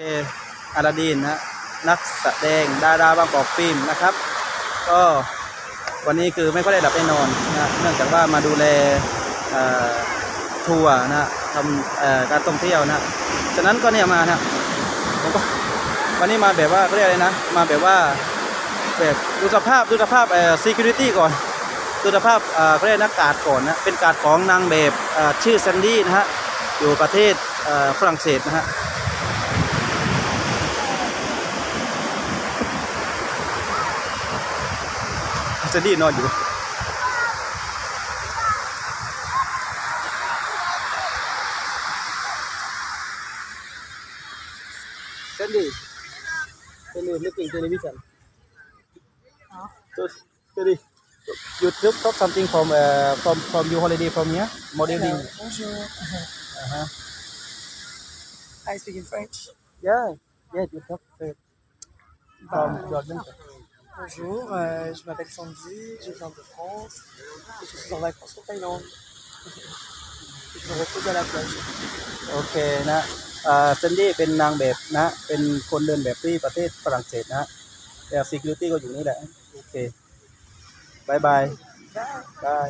เคอาราดีนนะนักแสดงดาราบางกอกฟิล์มนะครับ ก็วันนี้คือไม่ค่อยได้หลับได้นอนนะเนื่องจากว่ามาดูแลทัวร์นะทำการท่องเที่ยวนะฉะนั้นก็เนี่ยมานะผมก็วันนี้มาแบบว่าเขาเรียกอะไรนะ มาแบบว่าแบบดูสภาพดูสภาพเอ่อ security ก่อนดูสภาพเอ่อเขาเรียกนักการดก่อนนะเป็นการดของนางแบบชื่อแซนดี้นะฮะอยู่ประเทศฝรั่งเศสนะฮะ แซนดี้นอนอยู่ Sandy, Sandy looking television. So, Sandy, you took top something from uh, from from your holiday from here, modeling. Hello, bonjour. Uh-huh. I speak in French. Yeah, yeah, you took uh, from Jordan. Bonjour, euh, je m'appelle Sandy, je viens de France et je suis en vacances en Thaïlande. Et je me repose à la plage. โอเคนะอ่าเซนดี้เป็นนางแบบนะ เป็นคนเดินแบบที่ประเทศฝรั่งเศสนะแต่ security ก็อยู่นี่แหละ โอเคบายบาย Bye. บาย